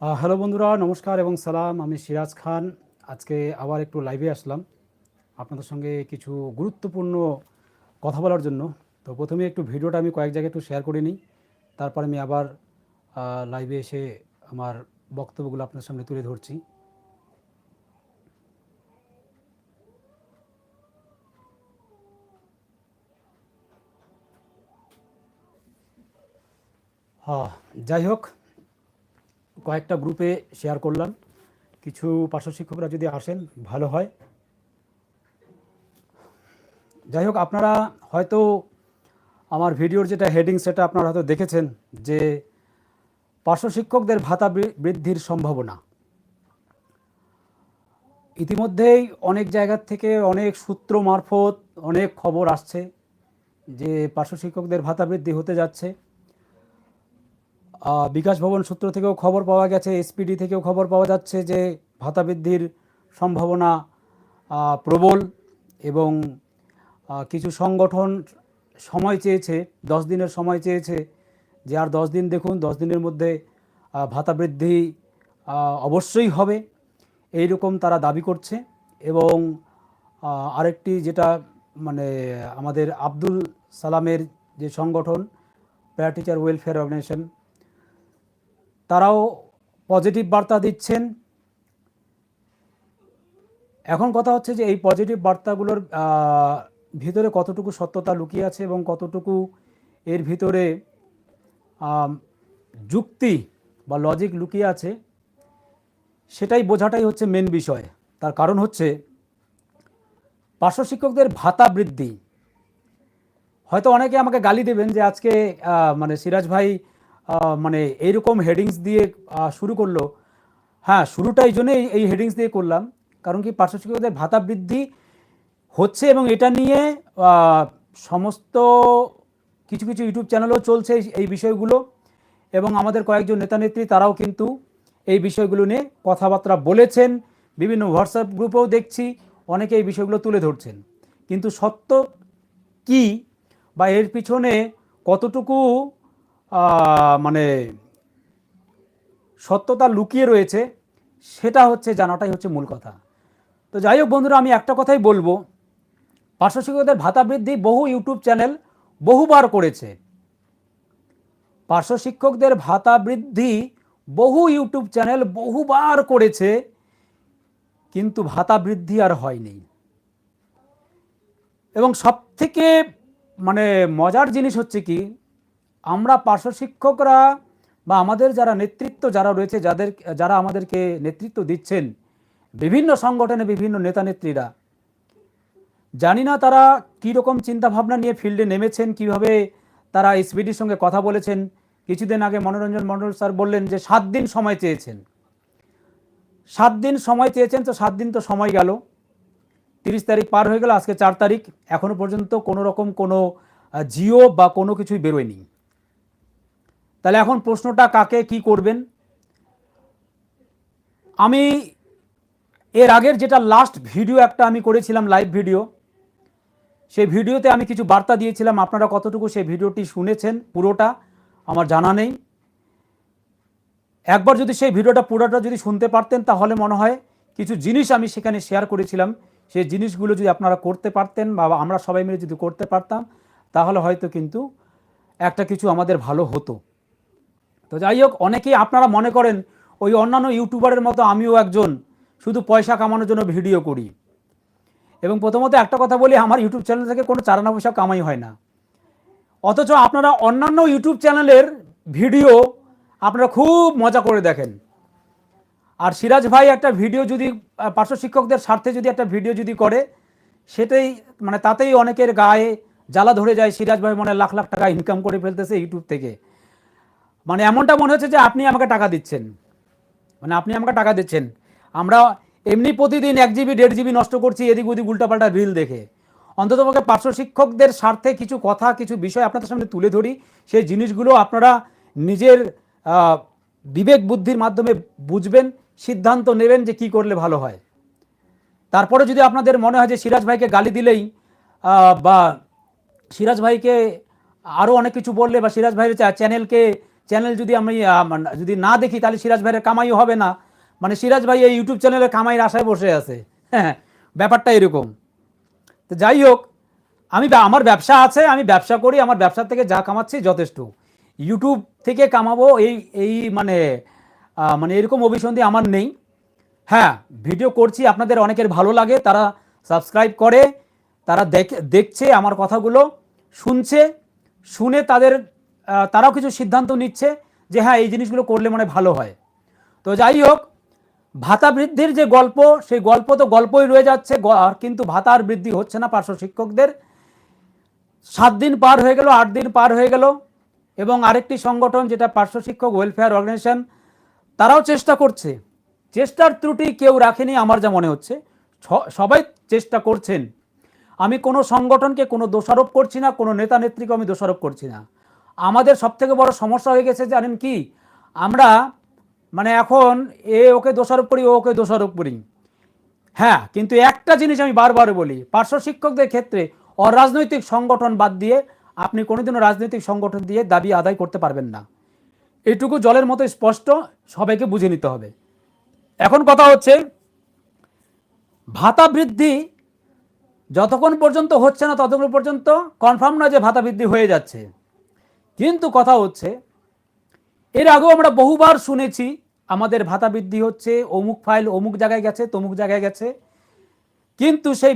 Hello বন্ধুরা, নমস্কার এবং সালাম। আমি সিরাজ খান। আজকে আবার একটু লাইভে আসলাম আপনাদের সঙ্গে কিছু গুরুত্বপূর্ণ কথা বলার জন্য। তো প্রথমে একটু ভিডিওটা আমি কয়েক জায়গায় একটু শেয়ার করে নিই। তারপর আমি আবার লাইভে এসে আমার বক্তব্যগুলো আপনার সামনে তুলে ধরছি। হ্যাঁ যাই হোক কয়েকটা গ্রুপে শেয়ার করলাম। কিছু পার্শ্ব শিক্ষকরা যদি আসেন, ভালো হয়। যাই হোক, আপনারা হয়তো আমার ভিডিওর যেটা হেডিং সেটা আপনারা হয়তো দেখেছেন যে পার্শ্ব শিক্ষকদের ভাতা বৃদ্ধির সম্ভাবনা। ইতিমধ্যেই অনেক জায়গার থেকে অনেক সূত্র মারফত অনেক খবর আসছে যে পার্শ্ব শিক্ষকদের ভাতা বৃদ্ধি হতে যাচ্ছে। বিকাশ ভবন সূত্র থেকেও খবর পাওয়া গেছে এসপিডি থেকেও খবর পাওয়া যাচ্ছে যে ভাতা বৃদ্ধির সম্ভাবনা প্রবল এবং কিছু সংগঠন সময় চেয়েছে, দশ দিনের সময় চেয়েছে যে আর দশ দিন দেখুন, দশ দিনের মধ্যে ভাতা বৃদ্ধি অবশ্যই হবে। এই রকম তারা দাবি করছে এবং আরেকটি যেটা মানে আমাদের আব্দুল সালামের যে সংগঠন প্যারা টিচার ওয়েলফেয়ার অর্গানাইজেশন তারাও পজিটিভ বার্তা দিচ্ছেন। এখন কথা হচ্ছে যে এই পজিটিভ বার্তাগুলোর ভিতরে কতটুকু সত্যতা লুকিয়ে আছে এবং কতটুকু এর ভিতরে যুক্তি বা লজিক লুকিয়ে আছে, সেটাই বোঝাটাই হচ্ছে মেন বিষয়। তার কারণ হচ্ছে, পার্শ্ব শিক্ষকদের ভাতা বৃদ্ধি। হয়তো অনেকে আমাকে গালি দেবেন যে আজকে মানে সিরাজ ভাই মানে এইরকম হেডিংস দিয়ে শুরু করল। হ্যাঁ শুরুটা এই এই হেডিংস দিয়ে করলাম। কারণ কি পার্শ্ব শিক্ষকদের ভাতা বৃদ্ধি হচ্ছে এবং এটা নিয়ে সমস্ত কিছু কিছু ইউটিউব চ্যানেলও চলছে এই- বিষয়গুলো। এবং আমাদের কয়েকজন নেতানেত্রী তারাও কিন্তু এই বিষয়গুলো নিয়ে কথাবার্তা বলেছেন। বিভিন্ন হোয়াটসঅ্যাপ গ্রুপেও দেখছি, অনেকে এই বিষয়গুলো তুলে ধরছেন। কিন্তু সত্য কি বা এর পিছনে কতটুকু মানে সত্যতা লুকিয়ে রয়েছে, সেটা হচ্ছে জানাটাই হচ্ছে মূল কথা। তো যাই হোক বন্ধুরা, আমি একটা কথাই বলব। পার্শ্ব শিক্ষকদের ভাতা বৃদ্ধি বহু ইউটিউব চ্যানেল বহুবার করেছে। পার্শ্ব শিক্ষকদের ভাতা বৃদ্ধি বহু ইউটিউব চ্যানেল বহুবার করেছে, কিন্তু ভাতা বৃদ্ধি আর হয়নি। এবং সবথেকে মানে মজার জিনিস হচ্ছে কি আমরা পার্শ্ব শিক্ষকরা বা আমাদের যারা নেতৃত্ব, যারা রয়েছে, যাদের, যারা আমাদেরকে নেতৃত্ব দিচ্ছেন, বিভিন্ন সংগঠনে বিভিন্ন নেতা নেত্রীরা, জানি না তারা কী রকম চিন্তাভাবনা নিয়ে ফিল্ডে নেমেছেন, কীভাবে তারা এসবিডির সঙ্গে কথা বলেছেন। কিছুদিন আগে মনোরঞ্জন মণ্ডল স্যার বললেন যে, সাত দিন সময় চেয়েছেন। সাত দিন সময় চেয়েছেন, তো সাত দিন তো সময় গেল। তিরিশ তারিখ পার হয়ে গেল, আজকে চার তারিখ। এখনও পর্যন্ত কোনো রকম কোনো জিও বা কোনো কিছুই বেরোয়নি। তাহলে এখন প্রশ্নটা কাকে কি করবেন? আমি এর আগের যেটা লাস্ট ভিডিও একটা আমি করেছিলাম লাইভ ভিডিও সেই ভিডিওতে আমি কিছু বার্তা দিয়েছিলাম। আপনারা কতটুকু সেই ভিডিওটি শুনেছেন পুরোটা আমার জানা নেই। একবার যদি সেই ভিডিওটা পুরোটা যদি শুনতে পারতেন তাহলে মনে হয় কিছু জিনিস আমি সেখানে শেয়ার করেছিলাম। সেই জিনিসগুলো যদি আপনারা করতে পারতেন বা আমরা সবাই মিলে যদি করতে পারতাম, তাহলে হয়তো কিন্তু একটা কিছু আমাদের ভালো হতো। তো যাই হোক, অনেকেই আপনারা মনে করেন ওই অন্যান্য ইউটিউবারের মতো আমিও একজন শুধু পয়সা কামানোর জন্য ভিডিও করি। এবং প্রথমত একটা কথা বলি, আমার ইউটিউব চ্যানেল থেকে কোনো চারানা পয়সা কামাই হয় না। অথচ আপনারা অন্যান্য ইউটিউব চ্যানেলের ভিডিও আপনারা খুব মজা করে দেখেন। আর সিরাজ ভাই একটা ভিডিও যদি পার্শ্ব শিক্ষকদের স্বার্থে যদি একটা ভিডিও যদি করে, সেটাই মানে তাতেই অনেকের গায়ে জ্বালা ধরে যায়। সিরাজ ভাই মনে লাখ লাখ টাকা ইনকাম করে ফেলতেছে ইউটিউব থেকে। মানে এমনটা মনে হচ্ছে যে আপনি আমাকে টাকা দিচ্ছেন। মানে আপনি আমাকে টাকা দিচ্ছেন। আমরা এমনি প্রতিদিন এক জিবি, দেড় জিবি নষ্ট করছি, এদিক ওদিক উল্টাপাল্টা রিল দেখে। অন্তত পক্ষে পার্শ্ব শিক্ষকদের স্বার্থে কিছু কথা, কিছু বিষয় আপনাদের সামনে তুলে ধরি। সেই জিনিসগুলো আপনারা নিজের বিবেক বুদ্ধির মাধ্যমে বুঝবেন, সিদ্ধান্ত নেবেন যে কি করলে ভালো হয়। তারপরে যদি আপনাদের মনে হয় যে সিরাজ ভাইকে গালি দিলেই বা সিরাজ ভাইকে আরও অনেক কিছু বললে বা সিরাজ ভাইয়ের চ্যানেলকে চ্যানেল যদি আমি মানে যদি না দেখি, তাহলে সিরাজ ভাইয়ের কামাইও হবে না। মানে সিরাজ ভাই এই ইউটিউব চ্যানেলে কামাইয়ের আশায় বসে আছে। হ্যাঁ ব্যাপারটা এরকম। তো যাই হোক, আমি আমার ব্যবসা আছে, আমি ব্যবসা করি, আমার ব্যবসা থেকে যা কামাচ্ছি যথেষ্ট। ইউটিউব থেকে কামাবো, এই এই মানে মানে এরকম অভিসন্ধি আমার নেই। হ্যাঁ ভিডিও করছি, আপনাদের অনেকের ভালো লাগে, তারা সাবস্ক্রাইব করে, তারা দেখে, দেখছে আমার কথাগুলো, শুনছে, শুনে তাদের তারাও কিছু সিদ্ধান্ত নিচ্ছে যে হ্যাঁ এই জিনিসগুলো করলে মনে ভালো হয়। তো যাই হোক, ভাতা বৃদ্ধির যে গল্প, সেই গল্প তো গল্পই রয়ে যাচ্ছে আর কিন্তু ভাতার বৃদ্ধি হচ্ছে না পার্শ্ব শিক্ষকদের। সাত দিন পার হয়ে গেল, আট দিন পার হয়ে গেল, এবং আরেকটি সংগঠন যেটা পার্শ্ব শিক্ষক ওয়েলফেয়ার অর্গানাইজেশন তারাও চেষ্টা করছে। চেষ্টার ত্রুটি কেউ রাখেনি, আমার যা মনে হচ্ছে। সবাই চেষ্টা করছেন। আমি কোনো সংগঠনকে কোনো দোষারোপ করছি না, কোনো নেতা নেত্রীকে আমি দোষারোপ করছি না। আমাদের সবথেকে বড় সমস্যা হয়ে গেছে জানেন কি? আমরা মানে এখন এ ওকে দোষারোপ করি, ও ওকে দোষারোপ করি। হ্যাঁ কিন্তু একটা জিনিস আমি বারবার বলি, পার্শ্ব শিক্ষকদের ক্ষেত্রে অরাজনৈতিক সংগঠন বাদ দিয়ে আপনি কোনোদিনও রাজনৈতিক সংগঠন দিয়ে দাবি আদায় করতে পারবেন না। এটুকু জলের মতো স্পষ্ট সবাইকে বুঝে নিতে হবে। এখন কথা হচ্ছে, ভাতা বৃদ্ধি যতক্ষণ পর্যন্ত হচ্ছে না ততক্ষণ পর্যন্ত কনফার্ম না যে ভাতা বৃদ্ধি হয়ে যাচ্ছে। কিন্তু কথা হচ্ছে, এর আগেও আমরা বহুবার শুনেছি, আমাদের ভাতা বৃদ্ধি হচ্ছে, অমুক ফাইল অমুক জায়গায় গেছে, তমুক জায়গায় গেছে। কিন্তু সেই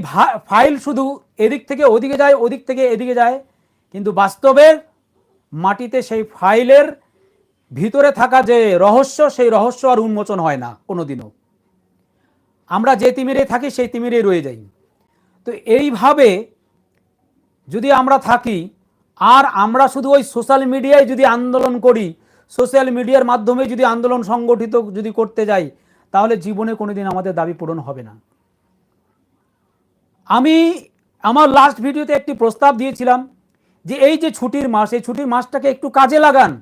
ফাইল শুধু এদিক থেকে ওদিকে যায়, ওদিক থেকে এদিকে যায়। কিন্তু বাস্তবে মাটিতে সেই ফাইলের ভিতরে থাকা যে রহস্য, সেই রহস্য আর উন্মোচন হয় না কোনোদিনও। আমরা যে তিমিরে থাকি, সেই তিমিরে রয়ে যাই। তো এইভাবে যদি আমরা থাকি আর আমরা শুধু ওই সোশ্যাল মিডিয়ায় যদি আন্দোলন করি, সোশ্যাল মিডিয়ার মাধ্যমে যদি আন্দোলন সংগঠিত যদি করতে যাই, তাহলে জীবনে কোনোদিন আমাদের দাবি পূরণ হবে না। আমি আমার লাস্ট ভিডিওতে একটি প্রস্তাব দিয়েছিলাম যে এই যে ছুটির মাস, এই ছুটির মাসটাকে একটু কাজে লাগান।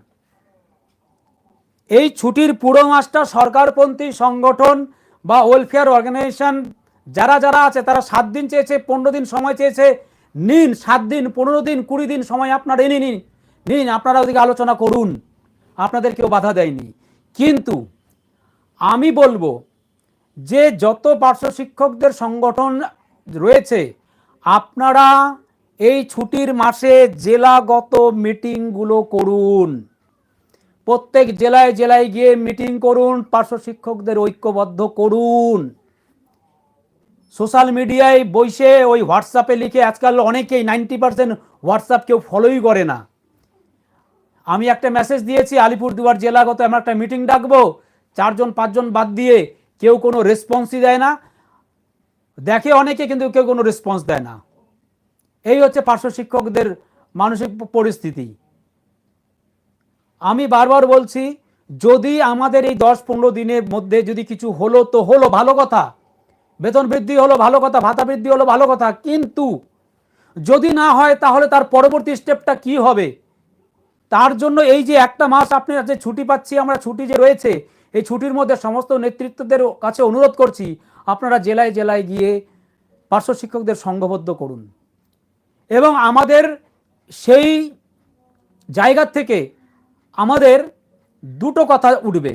এই ছুটির পুরো মাসটা সরকারপন্থী সংগঠন বা ওয়েলফেয়ার অর্গানাইজেশন যারা যারা আছে, তারা সাত দিন চেয়েছে, পনেরো দিন সময় চেয়েছে নিন, সাত দিন, পনেরো দিন, কুড়ি দিন সময় আপনার এনে নিন। নিন, আপনারা ওদিকে আলোচনা করুন। আপনাদের কেউ বাধা দেয়নি। কিন্তু আমি বলব যে যত পার্শ্ব শিক্ষকদের সংগঠন রয়েছে, আপনারা এই ছুটির মাসে জেলাগত মিটিংগুলো করুন। প্রত্যেক জেলায় জেলায় গিয়ে মিটিং করুন, পার্শ্ব শিক্ষকদের ঐক্যবদ্ধ করুন। সোশ্যাল মিডিয়ায় বসে ওই হোয়াটসঅ্যাপে লিখে আজকাল অনেকেই নাইনটি পার্সেন্ট হোয়াটসঅ্যাপ কেউ ফলোই করে না। আমি একটা মেসেজ দিয়েছি, আলিপুরদুয়ার জেলাগত আমরা একটা মিটিং ডাকবো, চারজন, পাঁচজন বাদ দিয়ে কেউ কোনো রেসপন্সই দেয় না। দেখে অনেকে কিন্তু কেউ কোনো রেসপন্স দেয় না। এই হচ্ছে পার্শ্ব শিক্ষকদের মানসিক পরিস্থিতি। আমি বারবার বলছি, যদি আমাদের এই দশ পনেরো দিনের মধ্যে যদি কিছু হলো, তো হলো ভালো কথা। বেতন বৃদ্ধি হলো ভালো কথা, ভাতা বৃদ্ধি হলো ভালো কথা, কিন্তু যদি না হয় তাহলে তার পরবর্তী স্টেপটা কি হবে? তার জন্য এই যে একটা মাস আপনি যে ছুটি পাচ্ছি, আমরা ছুটি যে রয়েছে, এই ছুটির মধ্যে সমস্ত নেতৃত্বদের কাছে অনুরোধ করছি, আপনারা জেলায় জেলায় গিয়ে পার্শ্ব শিক্ষকদের সংঘবদ্ধ করুন। এবং আমাদের সেই জায়গা থেকে আমাদের দুটো কথা উঠবে।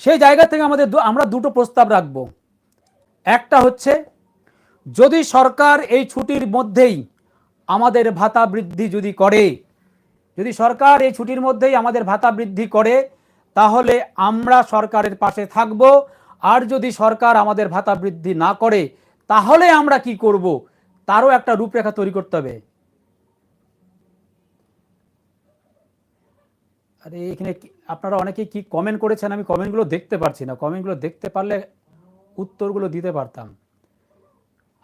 সেই জায়গা থেকে আমাদের আমরা দুটো প্রস্তাব রাখব। একটা হচ্ছে, যদি সরকার এই ছুটির মধ্যেই আমাদের ভাতা বৃদ্ধি যদি করে, যদি সরকার এই ছুটির মধ্যেই আমাদের ভাতা বৃদ্ধি করে, তাহলে আমরা সরকারের পাশে থাকব। আর যদি সরকার আমাদের ভাতা বৃদ্ধি না করে, তাহলে আমরা কি করব? তারও একটা রূপরেখা তৈরি করতে হবে। আরে এখানে আপনারা অনেকে কি কমেন্ট করেছেন? আমি কমেন্টগুলো দেখতে পারছি না। কমেন্টগুলো দেখতে পারলে উত্তরগুলো দিতে পারতাম।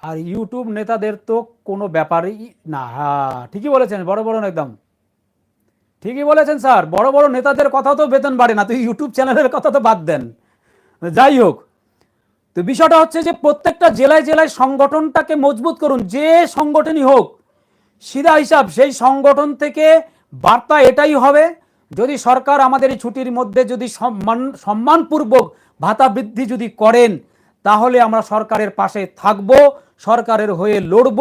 আর ইউটিউব নেতাদের তো কোনো ব্যাপারই না। হ্যাঁ ঠিকই বলেছেন, বড় বড় একদম। ঠিকই বলেছেন স্যার, বড় বড় নেতাদের কথা তো বেতন বাড়ে না। তো ইউটিউব চ্যানেলের কথা তো বাদ দেন। যাই হোক, তো বিষয়টা হচ্ছে যে প্রত্যেকটা জেলায় জেলায় সংগঠনটাকে মজবুত করুন, যে সংগঠনই হোক। সিধা হিসাব, সেই সংগঠন থেকে বার্তা এটাই হবে যদি সরকার আমাদের এই ছুটির মধ্যে যদি সম্মান, সম্মানপূর্বক ভাতা বৃদ্ধি যদি করেন, তাহলে আমরা সরকারের পাশে থাকব, সরকারের হয়ে লড়ব,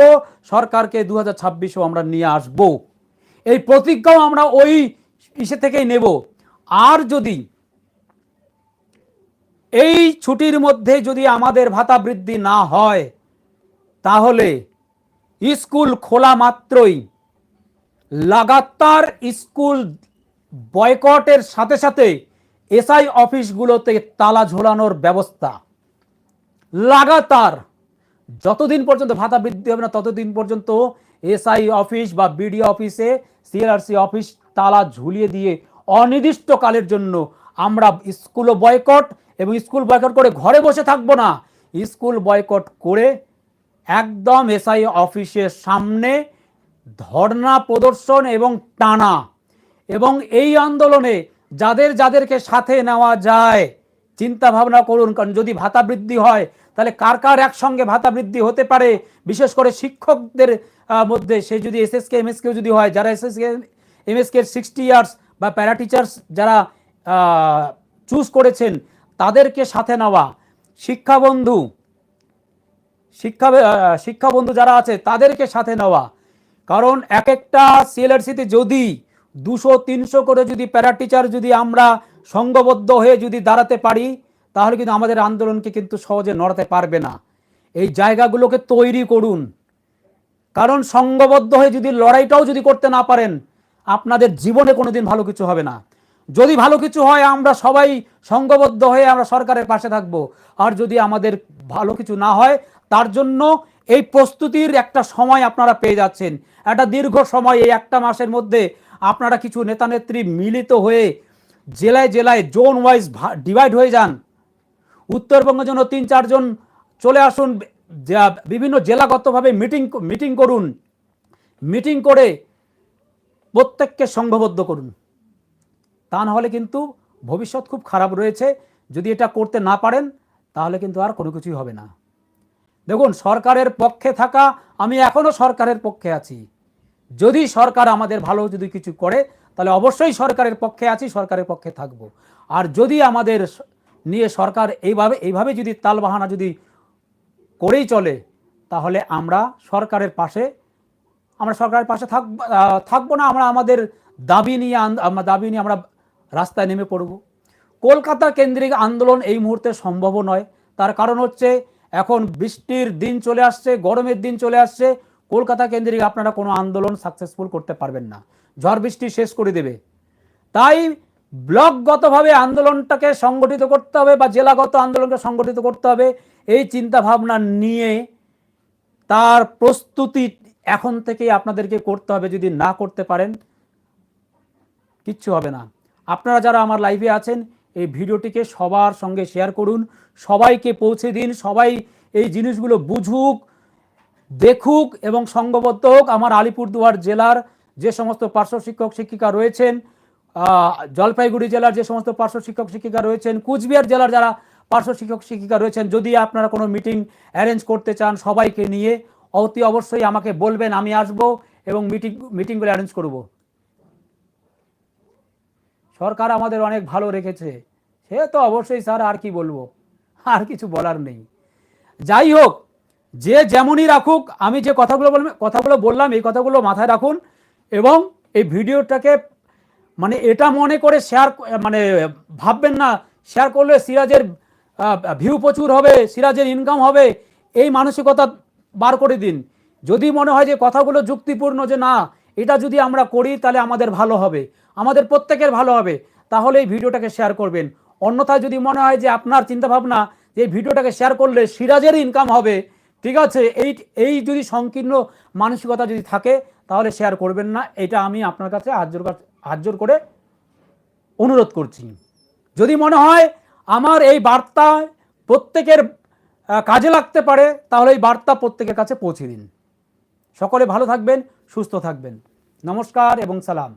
সরকারকে দু হাজার আমরা নিয়ে আসব। এই প্রতিজ্ঞাও আমরা ওই ইসে থেকেই নেব। আর যদি এই ছুটির মধ্যে যদি আমাদের ভাতা বৃদ্ধি না হয়, তাহলে স্কুল খোলা মাত্রই, লাগাতার স্কুল বয়কটের সাথে সাথে এসআই অফিসগুলোতে তালা ঝোলানোর ব্যবস্থা। লাগাতার। যতদিন পর্যন্ত ভাতা বৃদ্ধি হবে না, ততদিন পর্যন্ত এসআই অফিস বা বিডি অফিসে, সিআরসি অফিস তালা ঝুলিয়ে দিয়ে অনির্দিষ্টকালের জন্য আমরা স্কুলও বয়কট এবং স্কুল বয়কট করে ঘরে বসে থাকব না। স্কুল বয়কট করে একদম এসআই অফিসের সামনে ধর্ণা প্রদর্শন এবং টানা এবং এই আন্দোলনে যাদের যাদেরকে সাথে নেওয়া যায়, চিন্তা ভাবনা করুন, কারণ যদি ভাতা বৃদ্ধি হয়, তাহলে কার কার একসঙ্গে ভাতা বৃদ্ধি হতে পারে? বিশেষ করে শিক্ষকদের মধ্যে সে যদি এসএসকে এমএসকে যদি হয়, যারা এসএসকে এমএসকে সিক্সটি ইয়ার্স বা প্যারা টিচার্স যারা চুজ করেছেন, তাদেরকে সাথে নেওয়া। শিক্ষাবন্ধু শিক্ষা শিক্ষাবন্ধু যারা আছে, তাদেরকে সাথে নেওয়া। কারণ এক একটা সিএলআরসিতে যদি দুশো, তিনশো করে যদি প্যারা টিচার যদি আমরা সংঘবদ্ধ হয়ে যদি দাঁড়াতে পারি, তাহলে কিন্তু আমাদের আন্দোলনকে কিন্তু সহজে নড়াতে পারবে না। এই জায়গাগুলোকে তৈরি করুন। কারণ সংঘবদ্ধ হয়ে যদি লড়াইটাও যদি করতে না পারেন, আপনাদের জীবনে কোনোদিন ভালো কিছু হবে না। যদি ভালো কিছু হয়, আমরা সবাই সংঘবদ্ধ হয়ে আমরা সরকারের পাশে থাকব। আর যদি আমাদের ভালো কিছু না হয়, তার জন্য এই প্রস্তুতির একটা সময় আপনারা পেয়ে যাচ্ছেন। একটা দীর্ঘ সময়, এই একটা মাসের মধ্যে আপনারা কিছু নেতানেত্রী মিলিত হয়ে জেলায় জেলায় জোন ওয়াইজ ডিভাইড হয়ে যান। উত্তরবঙ্গের জন্য তিন চারজন চলে আসুন বিভিন্ন জেলাগতভাবে মিটিং মিটিং করুন। মিটিং করে প্রত্যেককে সংঘবদ্ধ করুন। তা না হলে কিন্তু ভবিষ্যৎ খুব খারাপ রয়েছে। যদি এটা করতে না পারেন, তাহলে কিন্তু আর কোনো কিছুই হবে না। দেখুন, সরকারের পক্ষে থাকা, আমি এখনও সরকারের পক্ষে আছি। যদি সরকার আমাদের ভালো যদি কিছু করে, তাহলে অবশ্যই সরকারের পক্ষে আছি, সরকারের পক্ষে থাকব। আর যদি আমাদের নিয়ে সরকার এইভাবে এইভাবে যদি তালবাহানা যদি করেই চলে, তাহলে আমরা সরকারের পাশে, আমরা সরকারের পাশে থাকব থাকব না, আমরা আমাদের দাবি নিয়ে আমরা দাবি নিয়ে আমরা রাস্তায় নেমে পড়ব। কলকাতা কেন্দ্রিক আন্দোলন এই মুহূর্তে সম্ভব নয়। তার কারণ হচ্ছে, এখন বৃষ্টির দিন চলে আসছে, গরমের দিন চলে আসছে কলকাতা কেন্দ্রিক আপনারা কোনো আন্দোলন সাকসেসফুল করতে পারবেন না। ঝড় বৃষ্টি শেষ করে দেবে। তাই ব্লকগতভাবে আন্দোলনটাকে সংগঠিত করতে হবে বা জেলাগত আন্দোলনকে সংগঠিত করতে হবে, এই চিন্তা ভাবনা নিয়ে তার প্রস্তুতি এখন থেকেই আপনাদেরকে করতে হবে। যদি না করতে পারেন, কিচ্ছু হবে না। আপনারা যারা আমার লাইভে আছেন, এই ভিডিওটিকে সবার সঙ্গে শেয়ার করুন। সবাইকে পৌঁছে দিন। সবাই এই জিনিসগুলো বুঝুক। দেখুক এবং সঙ্গবদ্ধ হোক, আমার আলিপুরদুয়ার জেলার যে সমস্ত পার্শ্ব শিক্ষক শিক্ষিকা রয়েছেন জলপাইগুড়ি জেলার যে সমস্ত পার্শ্ব শিক্ষক শিক্ষিকা রয়েছেন, কুচবিহার জেলার যারা পার্শ্ব শিক্ষক শিক্ষিকা রয়েছেন, যদি আপনারা কোনো মিটিং অ্যারেঞ্জ করতে চান সবাইকে নিয়ে, অতি অবশ্যই আমাকে বলবেন, আমি আসব এবং মিটিং, মিটিংগুলো অ্যারেঞ্জ করব। সরকার আমাদের অনেক ভালো রেখেছে, সে তো অবশ্যই স্যার, আর কি বলব? আর কিছু বলার নেই। যাই হোক যে যেমনই রাখুক, আমি যে কথাগুলো বললাম কথাগুলো বললাম, এই কথাগুলো মাথায় রাখুন এবং এই ভিডিওটাকে মানে এটা মনে করে শেয়ার মানে ভাববেন না শেয়ার করলে সিরাজের ভিউ প্রচুর হবে, সিরাজের ইনকাম হবে, এই মানসিকতা বার করে দিন। যদি মনে হয় যে কথাগুলো যুক্তিপূর্ণ যে না, এটা যদি আমরা করি, তাহলে আমাদের ভালো হবে, আমাদের প্রত্যেকের ভালো হবে, তাহলে এই ভিডিওটাকে শেয়ার করবেন। অন্যথায় যদি মনে হয় যে আপনার চিন্তাভাবনা যে ভিডিওটাকে শেয়ার করলে সিরাজের ইনকাম হবে ঠিক আছে, এই এই যদি সংকীর্ণ মানসিকতা যদি থাকে, তাহলে শেয়ার করবেন না। এটা আমি আপনার কাছে হাজর হাজর করে অনুরোধ করছি। যদি মনে হয় আমার এই বার্তা প্রত্যেকের কাজে লাগতে পারে, তাহলে এই বার্তা প্রত্যেকের কাছে পৌঁছে দিন। সকলে ভালো থাকবেন, সুস্থ থাকবেন। নমস্কার এবং সালাম।